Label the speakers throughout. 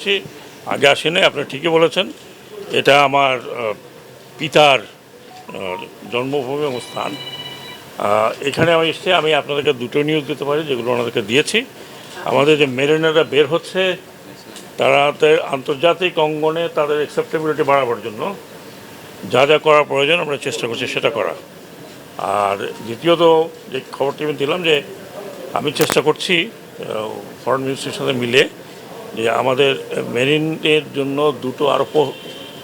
Speaker 1: এসেছি। আগে আসিনি, আপনি ঠিকই বলেছেন। এটা আমার পিতার জন্মভূমি এবং স্থান। এখানে আমি এসেছি, আমি আপনাদেরকে দুটো নিউজ দিতে পারি, যেগুলো ওনাদেরকে দিয়েছি। আমাদের যে মেরিনারা বের হচ্ছে তাদের আন্তর্জাতিক অঙ্গনে তাদের অ্যাকসেপ্টেবিলিটি বাড়াবার জন্য যা যা করা প্রয়োজন, আমরা চেষ্টা করছি সেটা করা আর দ্বিতীয়ত যে খবরটি আমি দিলাম যে, আমি চেষ্টা করছি ফরেন মিনিস্ট্রির সাথে মিলে যে আমাদের মেরিনের জন্য দুটো আরও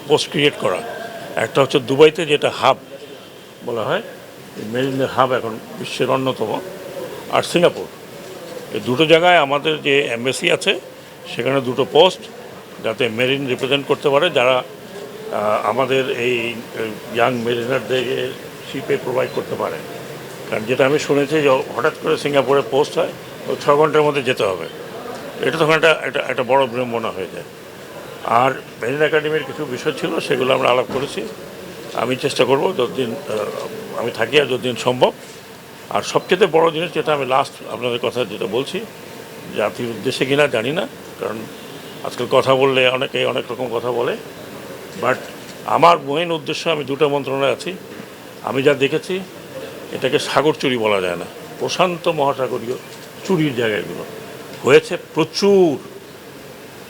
Speaker 1: পোস্ট ক্রিয়েট করা। একটা হচ্ছে দুবাইতে যেটা হাব বলা হয় মেরিনের হাব এখন বিশ্বের অন্যতম, আর সিঙ্গাপুর। এই দুটো জায়গায় আমাদের যে এমবেসি আছে, সেখানে দুটো পোস্ট যাতে মেরিন রিপ্রেজেন্ট করতে পারে, যারা আমাদের এই ইয়াং মেরিনারদেরকে শিপে প্রোভাইড করতে পারে। কারণ যেটা আমি শুনেছি যে হঠাৎ করে সিঙ্গাপুরে পোস্ট হয় ছ ঘণ্টার মধ্যে যেতে হবে। এটা তখন একটা একটা একটা বড় বিড়ম্বনা হয়ে যায়। আর মেরিন একাডেমির কিছু বিষয় ছিল, সেগুলো আমরা আলাপ করেছি। আমি চেষ্টা করব যতদিন আমি থাকি আর যতদিন সম্ভব। আর সবচেয়ে বড় জিনিস যেটা আমি লাস্ট আপনাদের কথা যেটা বলছি, জাতির উদ্দেশ্যে কিনা জানি না, কারণ আজকাল কথা বললে অনেকে অনেক রকম কথা বলে। বাট আমার মেইন উদ্দেশ্য, আমি দুটো মন্ত্রণালয়ে আছি। আমি যা দেখেছি, এটাকে সাগর চুরি বলা যায় না। প্রশান্ত মহাসাগরীয় চুরির জায়গাগুলো। হয়েছে প্রচুর।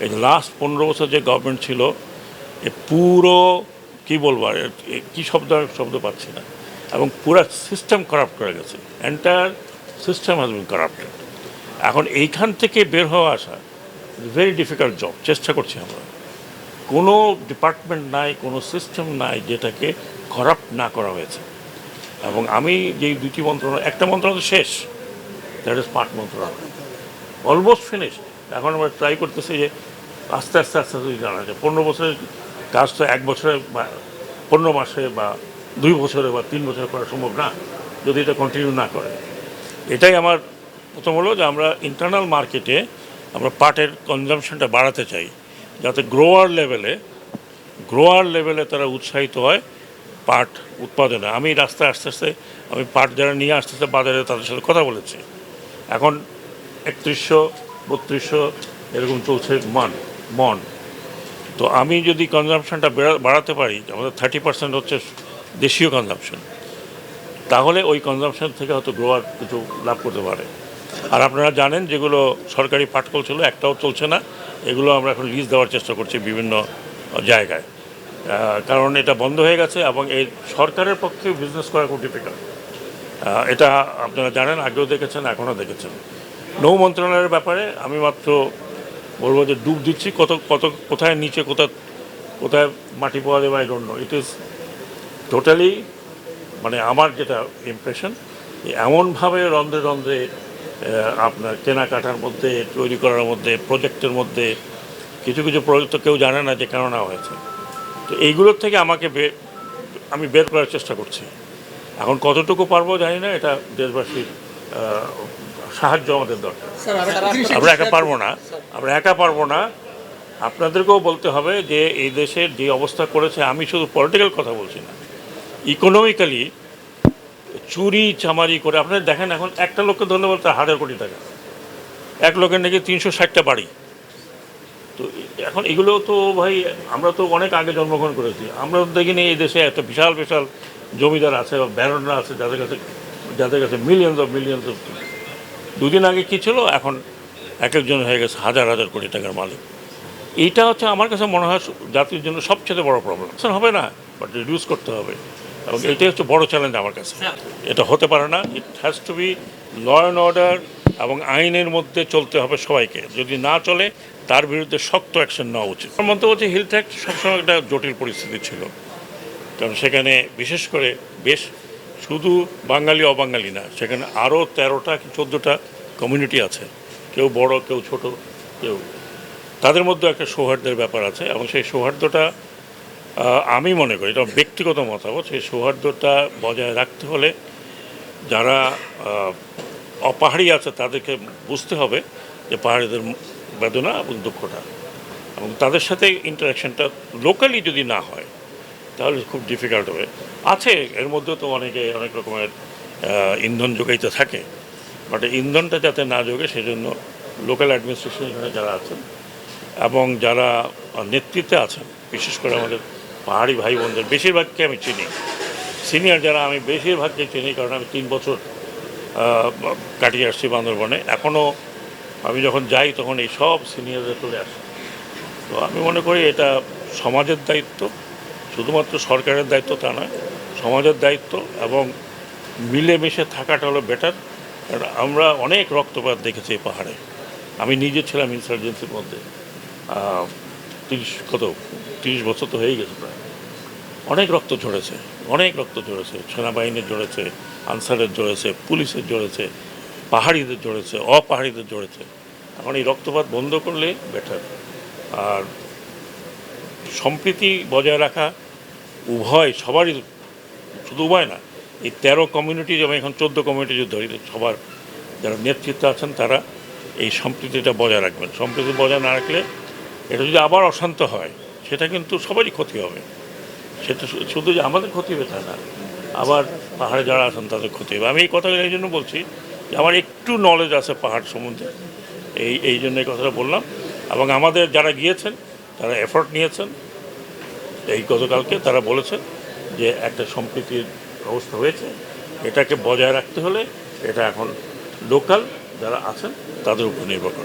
Speaker 1: এই লাস্ট পনেরো বছর যে গভর্নমেন্ট ছিল, এ পুরো, কি বলব কী শব্দ শব্দ পাচ্ছি না। এবং পুরো সিস্টেম করাপ্ট করে গেছে। Entire system has been corrupted এখন এইখান থেকে বের হওয়া আসা ভেরি ডিফিকাল্ট জব চেষ্টা করছি আমরা। কোনো ডিপার্টমেন্ট নাই, কোনো সিস্টেম নাই যেটাকে করাপ্ট না করা হয়েছে। এবং আমি যেই দুটি মন্ত্রণালয় একটা মন্ত্রণালয় শেষ দ্যাট ইজ পার্ট মন্ত্রণালয় অলমোস্ট ফিনিশ এখন আমরা ট্রাই করতেছি যে আস্তে আস্তে আস্তে আস্তে জানা যায়। পনেরো বছরের কাজ তো এক বছরে বা পনেরো মাসে বা দুই বছরে বা তিন বছরে করা সম্ভব না, যদি এটা কন্টিনিউ না করে। এটাই আমার প্রথম হলো যে আমরা ইন্টারনাল মার্কেটে আমরা পাটের কনজামশনটা বাড়াতে চাই, যাতে গ্রোয়ার লেভেলে গ্রোয়ার লেভেলে তারা উৎসাহিত হয় পাট উৎপাদনে। আমি রাস্তায় আস্তে আস্তে, আমি পাট যারা নিয়ে আসতে আসতে বাজারে তাদের সাথে কথা বলেছি। এখন একত্রিশশো, বত্রিশশো, এরকম চলছে মান, মন। তো আমি যদি কনজামশনটা বাড়াতে পারি, আমাদের থার্টি পার্সেন্ট হচ্ছে দেশীয় কনজামশন তাহলে ওই কনজামশন থেকে হয়তো গ্রোয়ার কিছু লাভ করতে পারে। আর আপনারা জানেন, যেগুলো সরকারি পাটকল ছিল, একটাও চলছে না, এগুলো আমরা এখন লিজ দেওয়ার চেষ্টা করছি বিভিন্ন জায়গায়। কারণ এটা বন্ধ হয়ে গেছে এবং এই সরকারের পক্ষে বিজনেস করা খুব ডিফিকাল্ট এটা আপনারা জানেন, আগেও দেখেছেন, এখনও দেখেছেন। নৌ মন্ত্রণালয়ের ব্যাপারে আমি মাত্র বলব যে ডুব দিচ্ছি, কত কত, কোথায় নিচে, কোথায় কোথায় মাটি পাওয়া যাবে I don't know it is totally মানে আমার যেটা ইমপ্রেশন এমনভাবে রন্ধ্রে রন্ধ্রে আপনার কেনাকাটার মধ্যে, তৈরি করার মধ্যে প্রজেক্টের মধ্যে কিছু কিছু প্রজেক্ট তো কেউ জানে না যে কেন নেওয়া হয়েছে। তো এইগুলোর থেকে আমাকে আমি বের করার চেষ্টা করছি। এখন কতটুকু পারব জানি না, এটা দেশবাসীর সাহায্য আমাদের দরকার। আমরা একা পারব না আমরা একা পারব না। আপনাদেরকেও বলতে হবে যে এই দেশের যে অবস্থা করেছে আমি শুধু পলিটিক্যাল কথা বলছি না। ইকোনমিক্যালি চুরি চামারি করে আপনারা দেখেন এখন একটা লোককে ধন্যবাদ তার হাজার কোটি টাকা। এক লোকের নাকি তিনশো ষাটটা বাড়ি। তো এখন এগুলো তো ভাই আমরা তো অনেক আগে জন্মগ্রহণ করেছি। আমরা তো দেখিনি এই দেশে এত বিশাল বিশাল জমিদার আছে বা ব্যারনরা আছে যাদের কাছে যাদের কাছে মিলিয়ন্স অফ মিলিয়ন্স অফ দুদিন আগে কী ছিল? এখন এক একজন হয়ে গেছে হাজার হাজার কোটি টাকার মালিক। এইটা হচ্ছে আমার কাছে মনে হয় জাতির জন্য সবচেয়ে বড় প্রবলেম হবে না বাট রিডিউস করতে হবে। এবং এটাই হচ্ছে বড় চ্যালেঞ্জ আমার কাছে। এটা হতে পারে না। It has to be law and order এবং আইনের মধ্যে চলতে হবে সবাইকে। যদি না চলে তার বিরুদ্ধে শক্ত অ্যাকশন নেওয়া উচিত। আমার মন্তব্য হচ্ছে হিল ট্যাক্স সবসময় একটা জটিল পরিস্থিতি ছিল। কারণ সেখানে বিশেষ করে বেশ শুধু বাঙালি অবাঙালি না সেখানে আরও তেরোটা কি চোদ্দোটা কমিউনিটি আছে, কেউ বড়, কেউ ছোট, কেউ। তাদের মধ্যে একটা সৌহার্দ্যের ব্যাপার আছে, এবং সেই সৌহার্দ্যটা আমি মনে করি, এটা ব্যক্তিগত মতামত, সেই সৌহার্দ্যটা বজায় রাখতে হলে যারা অপাহাড়ি আছে তাদেরকে বুঝতে হবে যে পাহাড়িদের বেদনা এবং দুঃখটা। এবং তাদের সাথে ইন্টারাকশনটা লোকালি যদি না হয়, তাহলে খুব ডিফিকাল্ট হবে। আছে, এর মধ্যে তো অনেকে অনেক রকমের ইন্ধন যোগাইতে থাকে। বাট ইন্ধনটা যাতে না যোগে সেজন্য লোকাল অ্যাডমিনিস্ট্রেশন যারা আছেন এবং যারা নেতৃত্বে আছেন, বিশেষ করে আমাদের পাহাড়ি ভাই বোনদের বেশিরভাগকে আমি চিনি। সিনিয়র যারা আমি বেশিরভাগকে চিনি, কারণ আমি তিন বছর কাটিয়ে আসছি বান্দরবনে। এখনও আমি যখন যাই, তখন এই সব সিনিয়ররা চলে আসে। তো আমি মনে করি এটা সমাজের দায়িত্ব, শুধুমাত্র সরকারের দায়িত্ব তা নয়, সমাজের দায়িত্ব এবং মিলেমিশে থাকাটা হলো বেটার আমরা অনেক রক্তপাত দেখেছি এই পাহাড়ে। আমি নিজে ছিলাম ইনসার্জেন্সির মধ্যে। তিরিশ, কত? তিরিশ বছর তো হয়েই গেছে প্রায়। অনেক রক্ত ঝরেছে, অনেক রক্ত ঝরেছে। সেনাবাহিনীর জড়েছে আনসারের জড়েছে পুলিশের জড়েছে পাহাড়িদের জড়েছে অপাহাড়িদের জড়েছে এখন এই রক্তপাত বন্ধ করলে বেটার আর সম্প্রীতি বজায় রাখা উভয়, সবারই শুধু উভয় না এই তেরো কমিউনিটি যেমন এখন চোদ্দ কমিউনিটি যদি ধরি সবার যারা নেতৃত্বে আছেন, তারা এই সম্প্রীতিটা বজায় রাখবেন। সম্প্রীতি বজায় না রাখলে এটা যদি আবার অশান্ত হয়, সেটা কিন্তু সবারই ক্ষতি হবে। সেটা শুধু যে আমাদের ক্ষতি হবে তা না, আবার পাহাড়ে যারা আছেন, তাদের ক্ষতি হবে। আমি এই কথাগুলো এই জন্য বলছি যে আমার একটু নলেজ আছে পাহাড় সম্বন্ধে। এই এই জন্য এই কথাটা বললাম। এবং আমাদের যারা গিয়েছেন, তারা এফোর্ট নিয়েছেন। এই গতকালকে তারা বলেছেন যে একটা সম্প্রীতির অবস্থা হয়েছে। এটাকে বজায় রাখতে হলে এটা এখন লোকাল যারা আছেন তাদের উপর নির্ভর করে।